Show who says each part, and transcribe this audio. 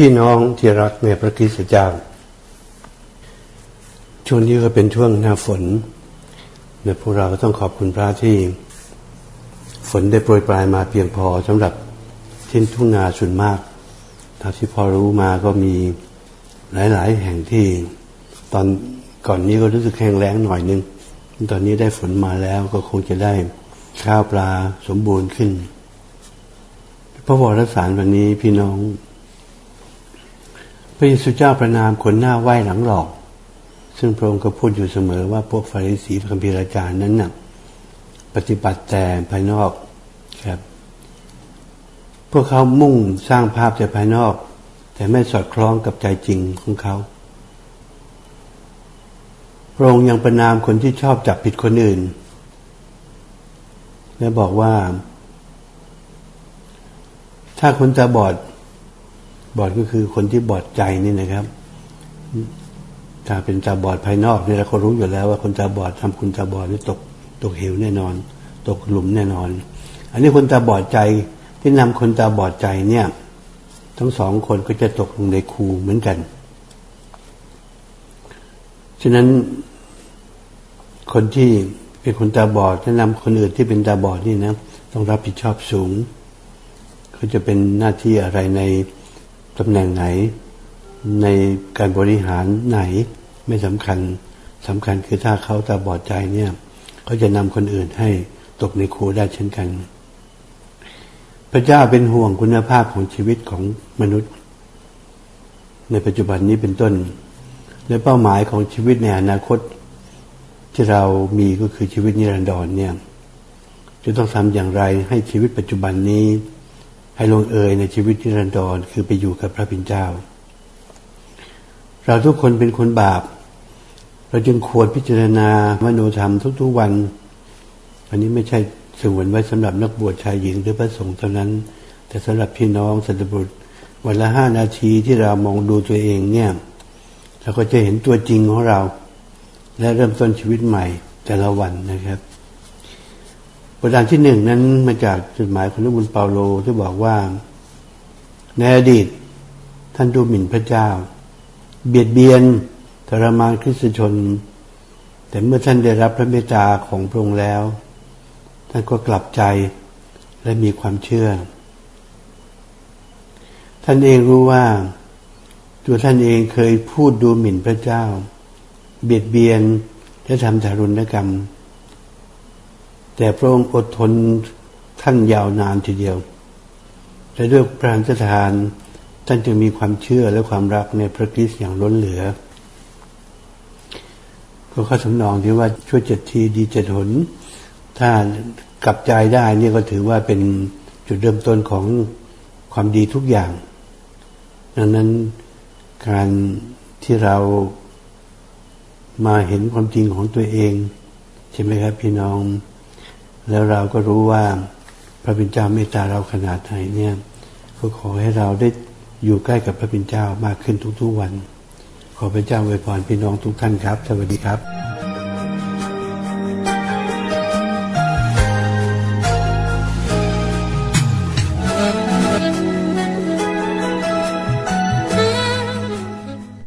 Speaker 1: พี่น้องที่รักในพระคริสตเจ้า ช่วงนี้ก็เป็นช่วงหน้าฝนในพวกเราก็ต้องขอบคุณพระที่ ฝนได้โปรยปลายมาเพียงพอสำหรับทิ้นทุ่งนาส่วนมากเท่าที่พอรู้มาก็มีหลาย ๆ แห่งที่ตอนก่อนนี้ก็รู้สึกแห้งแล้งหน่อยนึง ตอนนี้ได้ฝนมาแล้วก็คงจะได้ข้าวปลาสมบูรณ์ขึ้นพระวรสารวันนี้พี่น้อง พระเยซูเจ้าประนามคนหน้าไหว้หลังหลอก ซึ่งพระองค์ก็พูดอยู่เสมอว่าพวกฟาริสีคัมภีร์อาจารย์นั้นน่ะปฏิบัติแต่ภายนอกครับ พวกเขามุ่งสร้างภาพแต่ภายนอก แต่ไม่สอดคล้องกับใจจริงของเขาพระองค์ยังประนามคนที่ชอบจับผิดคนอื่น และบอกว่า ถ้าคนตาบอด บอดก็คือคนที่บอดใจนี่นะครับถ้าเป็นตาบอดภายนอกเนี่ยเราก็รู้อยู่แล้วว่าคนตาบอดทำคนตาบอดนี่ตกตกเหวแน่นอน ตกหลุมแน่นอน อันนี้คนตาบอดใจที่นำคนตาบอดใจเนี่ย ทั้งสองคนก็จะตกลงในคูเหมือนกันฉะนั้นคนที่เป็นคนตาบอดแนะนำคนอื่นที่เป็นตาบอดนี่นะต้องรับผิดชอบสูงเขาจะเป็นหน้าที่อะไรใน ตำแหน่งไหน ในการบริหารไหนไม่สำคัญสำคัญคือถ้าเขาตาบอดใจเนี่ยเขาจะนำคนอื่นให้ตกในคูได้เช่นกัน พระเจ้าเป็นห่วงคุณภาพของชีวิตของมนุษย์ ในปัจจุบันนี้เป็นต้น และเป้าหมายของชีวิตในอนาคต ที่เรามีก็คือชีวิตนิรันดรเนี่ยจะต้องทำอย่างไรให้ชีวิตปัจจุบันนี้ ให้ลงเอยในชีวิตนิรันดรคือไปอยู่กับพระพินเจ้า เราทุกคนเป็นคนบาป เราจึงควรพิจารณามโนธรรมทุกๆวัน อันนี้ไม่ใช่สงวนไว้สำหรับนักบวชชายหญิงหรือพระสงฆ์เท่านั้น แต่สำหรับพี่น้องสัตบุตรวันละห้านาทีที่เรามองดูตัวเองเนี่ยเราก็จะเห็นตัวจริงของเรา และเริ่มต้นชีวิตใหม่แต่ละวันนะครับ บทการที่หนึ่งนั้นมาจากจดหมายของนักบุญเปาโลที่บอกว่า ในอดีตท่านดูหมิ่นพระเจ้า เบียดเบียนทรมานคริสตชน แต่เมื่อท่านได้รับพระเมตตาของพระองค์แล้ว ท่านก็กลับใจและมีความเชื่อ ท่านเองรู้ว่า ตัวท่านเองเคยพูดดูหมิ่นพระเจ้า เบียดเบียนและทำทารุณกรรม แต่พระองค์อดทนท่านยาวนานทีเดียว และด้วยพระราชทานท่านจึงมีความเชื่อและความรักในพระคริสต์อย่างล้นเหลือ ก็ข้อสำนองที่ว่าช่วยเจ็ดทีดีเจ็ดหน ถ้ากลับใจได้นี่ก็ถือว่าเป็นจุดเริ่มต้นของความดีทุกอย่าง ดังนั้นการที่เรามาเห็นความจริงของตัวเอง ใช่ไหมครับพี่น้อง แล้วเราก็รู้ว่าพระบิณเจ้าเมตตาเราขนาดไหนเนี่ยก็ขอให้เราได้อยู่ใกล้กับพระบิณเจ้ามากขึ้นทุกๆวัน ขอพระเจ้าอวยพรพี่น้องทุกท่านครับ สวัสดีครับ